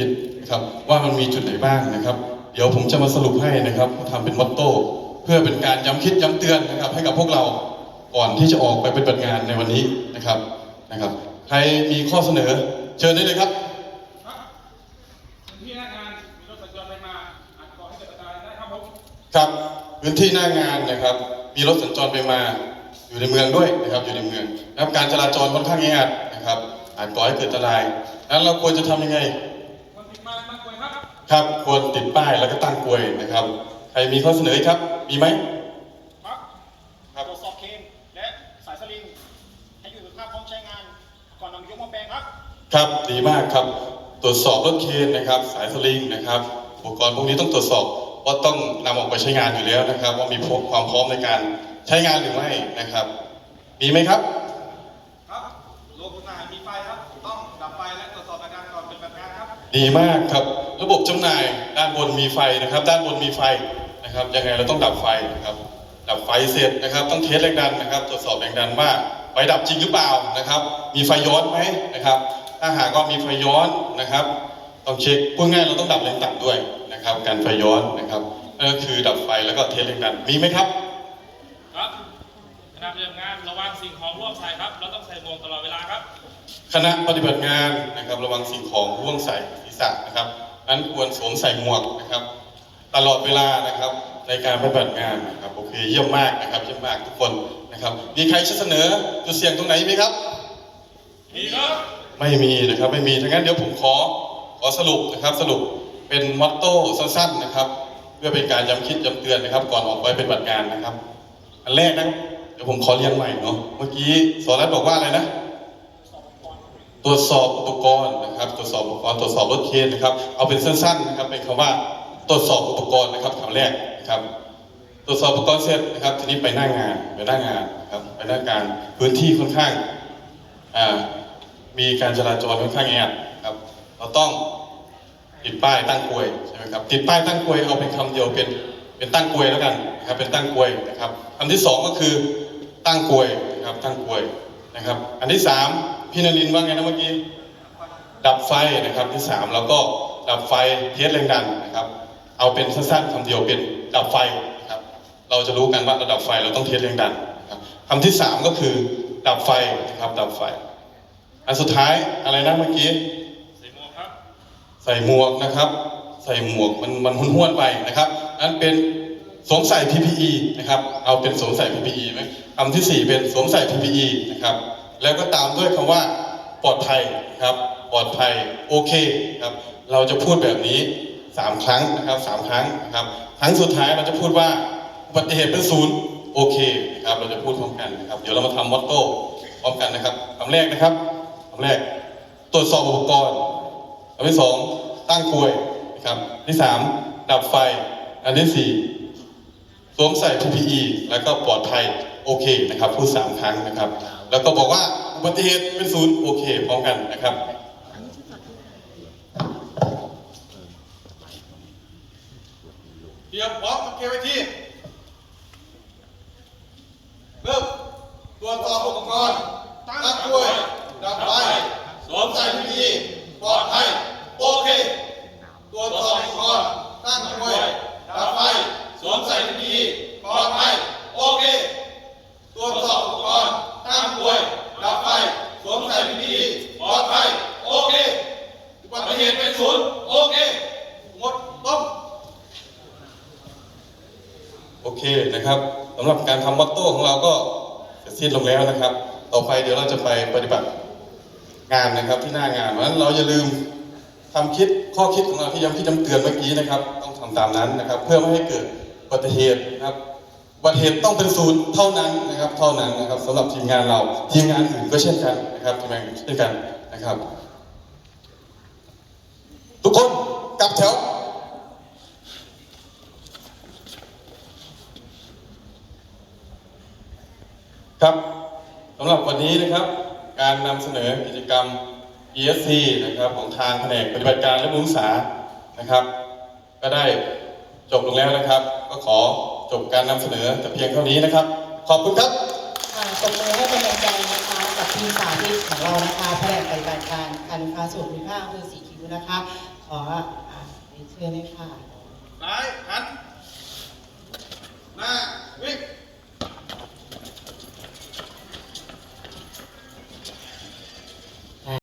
ผิดนะครับว่ามันมีจุดไหนบ้างนะครับ เดี๋ยวผมจะมาสรุปให้นะครับทำเป็นมอตโต้เพื่อเป็นการย้ำคิดย้ำเตือนนะครับให้กับพวกเราก่อนที่จะออกไปปฏิบัติงานในวันนี้นะครับนะครับ ใครมีข้อเสนอเชิญได้เลยครับที่หน้างานมีรถสัญจรไปมาอาจก่อให้เกิดอันตรายได้ครับผมครับพื้นที่หน้างานนะครับ มีรถสัญจรไปมาอยู่ในเมืองด้วยนะครับอยู่ในเมืองนะครับการจราจรค่อนข้างแออัดนะครับอาจก่อให้เกิดอันตรายนั้นเราควรจะทำยังไง คนติดมาตั้งกลวย ครับครับควรติดป้ายแล้วก็ตั้งกลวยนะครับ ใครมีข้อเสนออีกครับ มีไหมครับครับตรวจสอบเคนและสายสลิงให้อยู่ในสภาพพร้อมใช้งาน ก่อนนำยกมาแปลงครับ ครับดีมากครับ ตรวจสอบรถเคนนะครับ สายสลิงนะครับอุปกรณ์พวกนี้ต้องตรวจสอบเพราะต้องนำออกไปใช้งานอยู่แล้วนะครับ ว่ามีความพร้อมในการใช้งานหรือไม่นะครับ มีไหมครับ ครับโลกุณามีไฟครับ ต้องดับไฟและตรวจสอบอาการก่อนเป็นแบบงานครับ ดีมากครับ ระบบจำหน่ายด้านบนมีไฟนะครับ ด้านบนมีไฟนะครับยังไงเราต้องดับไฟนะครับ ดับไฟเสร็จนะครับ ต้องเทสแรงดันนะครับ ตรวจสอบแรงดันว่าไฟดับจริงหรือเปล่านะครับ มีไฟย้อนไหมนะครับ ถ้าหากว่ามีไฟย้อนนะครับ ต้องเช็คพูดง่ายเราต้องดับแรงต่ำด้วยนะครับ การไฟย้อนนะครับนั่นก็คือดับไฟแล้วก็เทสแรงดันมีไหมครับครับขณะปฏิบัติงานระวังสิ่งของร่วมใส่ครับเราต้องใส่หมวกตลอดเวลาครับ คณะปฏิบัติงานนะครับ ระวังสิ่งของร่วงใส่ศีรษะนะครับ นั้นควรสวมใส่หมวกนะครับ ตลอดเวลานะครับในการปฏิบัติงานนะครับโอเคเยี่ยมมากนะครับเยี่ยมมากทุกคนนะครับ มีใครจะเสนอจุดเสี่ยงตรงไหนไหมครับมีครับไม่มีนะครับไม่มีทั้างนั้นเดี๋ยวผมขอขอสรุปนะครับสรุปเป็นมอตโต้สั้นๆนะครับ เพื่อเป็นการย้ำคิดย้ำเตือนนะครับ ก่อนออกไปเป็นบัติงานนะครับ อันแรกนะเดี๋ยวผมขอเรียนใหม่เนาะเมื่อกี้สอนรัฐบอกว่าอะไรนะ ตรวจสอบอุปกรณ์นะครับ ตรวจสอบอุปกรณ์ตรวจสอบรถเคนนะครับ เอาเป็นสั้นๆนะครับเป็นคำว่าตรวจสอบอุปกรณ์นะครับคำแรกนะครับตรวจสอบอุปกรณ์เสร็จนะครับ ทีนี้ไปหน้างานไปหน้างานครับไปหน้างานพื้นที่ค่อนข้างอ่ามีการจราจรค่อนข้างแออัดครับ เราต้องติดป้ายตั้งกลวยใช่ไหมครับติดป้ายตั้งกลวยเอาเป็นคำเดียวเป็นเป็นตั้งกลวยแล้วกันนะครับเป็นตั้งกลวยนะครับคำที่สองก็คือตั้งกลวยนะครับตั้งกลวยนะครับ อันที่สาม พี่นรินว่าไงนะเมื่อกี้ดับไฟนะครับที่สามแล้วก็ดับไฟเทสแรงดันนะครับ เอาเป็นสั้นๆคำเดียวเป็นดับไฟครับเราจะรู้กันว่าระดับไฟเราต้องเทสแรงดันครับคำที่สามก็คือดับไฟนะครับดับไฟ อันสุดท้ายอะไรนะเมื่อกี้ใส่หมวกครับใส่หมวกนะครับ ใส่หมวกมันมันห้วนไปนะครับนั้นเป็นสวมใส่ PPE นะครับ เอาเป็นสวมใส่ PPE ไหมคำที่สี่เป็นสวมใส่ PPE นะครับ แล้วก็ตามด้วยคำว่าปลอดภัยครับ ปลอดภัยโอเคครับ เราจะพูดแบบนี้สามครั้งนะครับสามครั้งนะครับครั้งสุดท้ายเราจะพูดว่าอุบัติเหตุเป็นศูนย์โอเคครับเราจะพูดพร้อมกันนะครับ เดี๋ยวเรามาทำมอตโต้พร้อมกันนะครับคำแรกนะครับคำแรก ตรวจสอบอุปกรณ์อันที่สองตั้งกลวยนะครับอันที่สามดับไฟ อันที่สี่สวมใส่ PPE แล้วก็ปลอดภัย โอเคนะครับพูดสามครั้งนะครับ แล้วก็บอกว่าอุบัติเหตุเป็นศูนย์โอเคพร้อมกันนะครับเตรียมพร้อมโอเคไว้ทีเริ่มตรวจสอบอุปกรณ์ ตั้งกล้วย ดับไฟ สวมใส่พีพีปลอดภัย โอเค ตรวจสอบอุปกรณ์ ตั้งกล้วย ดับไฟ สวมใส่พีพีปลอดภัย โอเค ตรวจสอบอุปกรณ์ ตั้งกล้วย ดับไฟ สวมใส่พีพีปลอดภัย โอเค อุบัติเหตุเป็นศูนย์โอเค หมดต้ม โอเคนะครับสำหรับการทำมอตโต้ของเราก็เสร็จสิ้นลงแล้วนะครับ ต่อไปเดี๋ยวเราจะไปปฏิบัติงานนะครับที่หน้างานเพราะฉะนั้นเราอย่าลืมทำคิดข้อคิดของเราที่ย้ำคิดย้ำเตือนเมื่อกี้นะครับ ต้องทำตามนั้นนะครับ เพื่อไม่ให้เกิดอุบัติเหตุนะครับอุบัติเหตุต้องเป็นศูนย์เท่านั้นนะครับ เท่านั้นนะครับสำหรับทีมงานเราทีมงานอื่นก็เช่นกันนะครับทีมงานอื่นเช่นกันนะครับ ทุกคนกลับแถว ครับสำหรับวันนี้นะครับ การนำเสนอกิจกรรม ESC นะครับของทางแผนกปฏิบัติการและมุษานะครับ ก็ได้จบลงแล้วนะครับ ก็ขอจบการนำเสนอแต่เพียงเท่านี้นะครับ ขอบคุณครับค่ะตบมือให้กำลังใจนะคะกับทีมสาธิตของเรานะคะแผนกปฏิบัติการการค้าส่วนภูมิภาคอำเภอสีคิ้วนะคะขขออะเรียนเชิญเลยค่ะซ้ายหัน